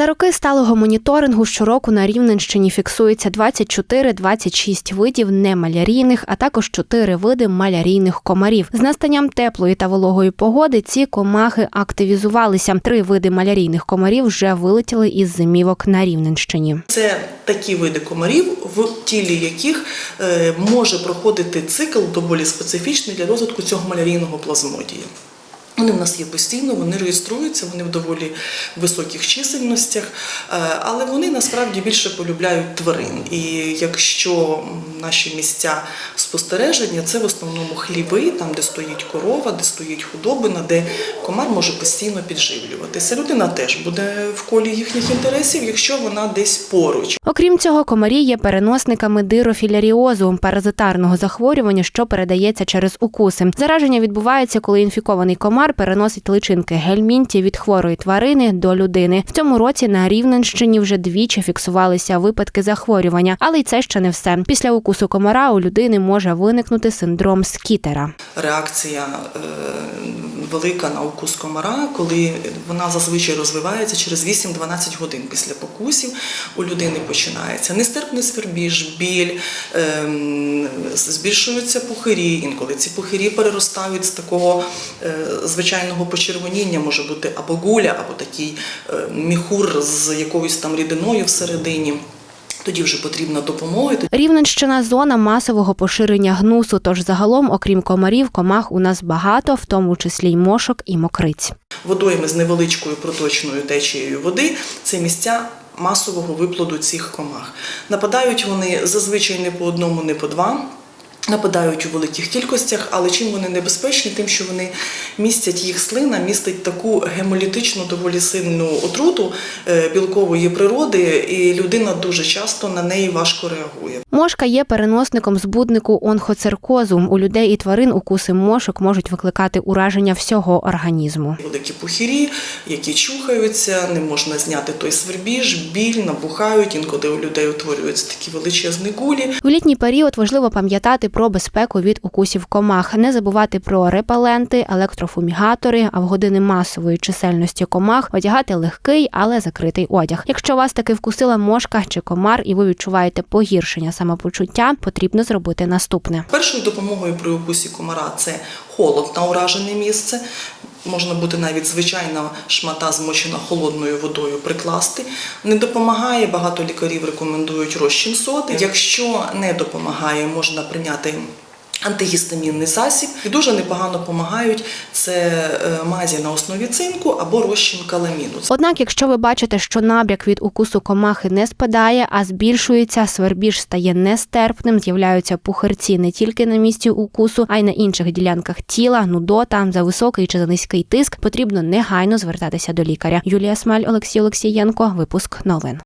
За роки сталого моніторингу щороку на Рівненщині фіксується 24-26 видів немалярійних, а також 4 види малярійних комарів. З настанням теплої та вологої погоди ці комахи активізувалися. Три види малярійних комарів вже вилетіли із зимівок на Рівненщині. Це такі види комарів, в тілі яких е, може проходити цикл доволі специфічний для розвитку цього малярійного плазмодія. Вони в нас є постійно, вони реєструються, вони в доволі високих чисельностях, е, але вони насправді більше полюбляють тварин. І якщо наші місця спостереження, це в основному хліви, там де стоїть корова, де стоїть худобина, де комар може постійно підживлюватися. Людина теж буде в колі їхніх інтересів, якщо вона десь поруч. Окрім цього, комарі є переносниками дирофіляріозу, паразитарного захворювання, що передається через укуси. Зараження відбувається, коли інфікований комар переносить личинки гельмінті від хворої тварини до людини. В цьому році на Рівненщині вже двічі фіксувалися випадки захворювання, але й це ще не все. Після укусу комара у людини може виникнути синдром скітера. Реакція е, велика на укус комара, коли вона зазвичай розвивається через 8-12 годин після покусів. У людини починається нестерпний свербіж, біль, ем, збільшуються пухирі. Інколи ці пухирі переростають з такого е, звичайного почервоніння, може бути або гуля, або такий е, міхур з якоюсь там рідиною всередині. Тоді вже потрібна допомога. Рівненщина зона масового поширення гнусу. Тож загалом, окрім комарів, комах у нас багато, в тому числі й мошок і мокриць. Водойми з невеличкою проточною течією води це місця масового виплоду цих комах. Нападають вони зазвичай не по одному, не по два. Нападають у великих кількостях, але чим вони небезпечні, тим, що вони містять їх слина, містить таку гемолітичну, доволі сильну отруту е, білкової природи, і людина дуже часто на неї важко реагує. Мошка є переносником збуднику онхоцеркозу. У людей і тварин укуси мошок можуть викликати ураження всього організму. Великі пухирі, які чухаються, не можна зняти той свербіж, біль, набухають. Інколи у людей утворюються такі величезні гулі. В літній період важливо пам'ятати про безпеку від укусів комах, не забувати про репеленти, електрофумігатори, а в години масової чисельності комах одягати легкий, але закритий одяг. Якщо вас таки вкусила мошка чи комар, і ви відчуваєте погіршення самопочуття, потрібно зробити наступне. Першою допомогою при укусі комара це холод на уражене місце. Можна буде навіть звичайна шмата змочена холодною водою прикласти. Не допомагає, багато лікарів рекомендують розчин соди. Якщо не допомагає, можна прийняти антигістамінний засіб. І дуже непогано допомагають це е, мазі на основі цинку або розчин каламіну. Однак, якщо ви бачите, що набряк від укусу комахи не спадає, а збільшується, свербіж стає нестерпним, з'являються пухирці не тільки на місці укусу, а й на інших ділянках тіла, нудота, за високий чи за низький тиск, потрібно негайно звертатися до лікаря. Юлія Смаль, Олексій Олексієнко, випуск новин.